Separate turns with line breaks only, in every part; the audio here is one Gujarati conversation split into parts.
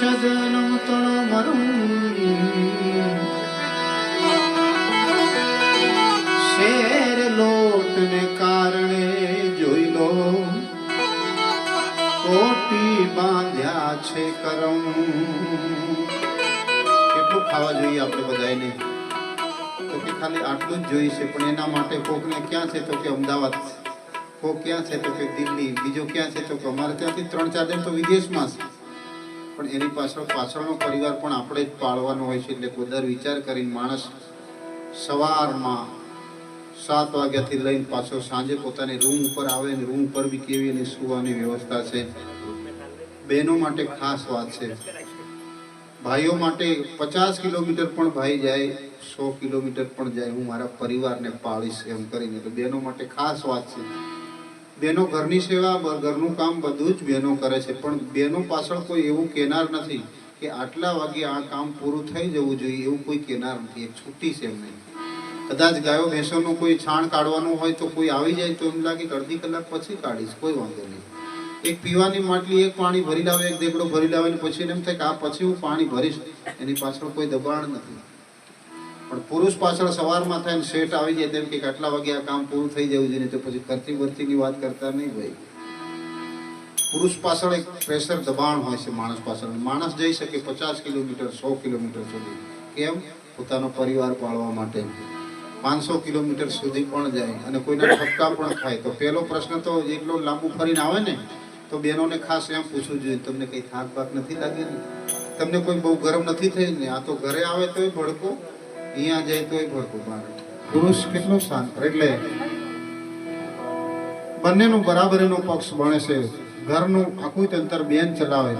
તણ શેર લોટને કારણે જોઈ લો કોટી બાંધ્યા છે કરમ કેટલું ખાવા જોઈએ આપણે બધાને તો કે ખાલી આટલું જ જોઈએ છે પણ એના માટે કોકને ક્યાં છે તો કે અમદાવાદ કોક ક્યાં છે તો કે દિલ્હી બીજો ક્યાં છે તો કે અમારે ત્યાંથી ત્રણ ચાર દિન તો વિદેશમાં છે પણ એની પાછળ પાછળનો પરિવાર પણ આપણે જ પાળવાનો હોય છે. એટલે કોદર વિચાર કરીને માણસ સવારમાં સાત વાગ્યાથી લઈને પાછો સાંજે પોતાની રૂમ ઉપર આવે ને રૂમ પર બી કેવી એની સુવાની વ્યવસ્થા છે. બહેનો માટે ખાસ વાત છે. ભાઈઓ માટે પચાસ કિલોમીટર પણ ભાઈ જાય, સો કિલોમીટર પણ જાય. હું મારા પરિવારને પાળીશ એમ કરીને. તો બહેનો માટે ખાસ વાત છે. બહેનો ઘરની સેવા ઘરનું કામ બધું જ બહેનો કરે છે. પણ બહેનો પાછળ કોઈ એવું કહેનાર નથી કે આટલા વાગે આ કામ પૂરું થઈ જવું જોઈએ એવું કોઈ કહેનાર નથી. એક છૂટી છે એમને. કદાચ ગાયો, ભેંસોનું કોઈ છાણ કાઢવાનું હોય તો કોઈ આવી જાય તો એમ લાગે અડધી કલાક પછી કાઢીશ. કોઈ વાંધો નહીં. એક પીવાની માટલી, એક પાણી ભરી લાવે, એક દેગડો ભરી લાવે પછી એમ થાય કે આ પછી હું પાણી ભરીશ. એની પાછળ કોઈ દબાણ નથી. પણ પુરુષ પાછળ સવારમાં થાય શેઠ આવી જાય તેમ કે આટલા વાગે આ કામ પૂરું થઈ જવું જોઈએ, તો પછી ખર્ચી ભરતીની વાત કરતા નહીં હોય. પુરુષ પાછળ એક પ્રેશર દબાણ હોય છે માણસ પાછળ માણસ જઈ શકે પચાસ કિલોમીટર, સો કિલોમીટર સુધી. કેમ? પોતાનો પરિવાર પાળવા માટે. પાંચસો કિલોમીટર સુધી પણ જાય અને કોઈના ઠપકા પણ ખાય તો પહેલો પ્રશ્ન તો એટલો લાંબુ ફરીને આવે ને, તો બહેનોને ખાસ એમ પૂછવું જોઈએ, તમને કંઈ થાક બાક નથી લાગે તમને કોઈ બહુ ગરમ નથી થઈ ને આ તો ઘરે આવે તોય ભડકો. અહીંયા જાય તો ભડકો બહાર પુરુષ કેટલો શાંત એટલે બંનેનું બરાબર એનો પક્ષ બને છે. ઘરનું આખું તંત્ર બેન ચલાવે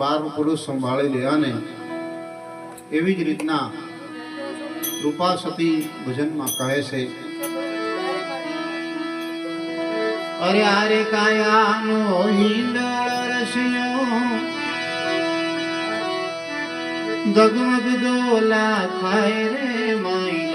બાર પુરુષ સંભાળી લે અને એવી જ રીતના રૂપા સતી ભજનમાં કહે છે. અરે આરે કાયાનો હિંડળ રસ્યો દગમગ ડોલા ખાય રે માયલા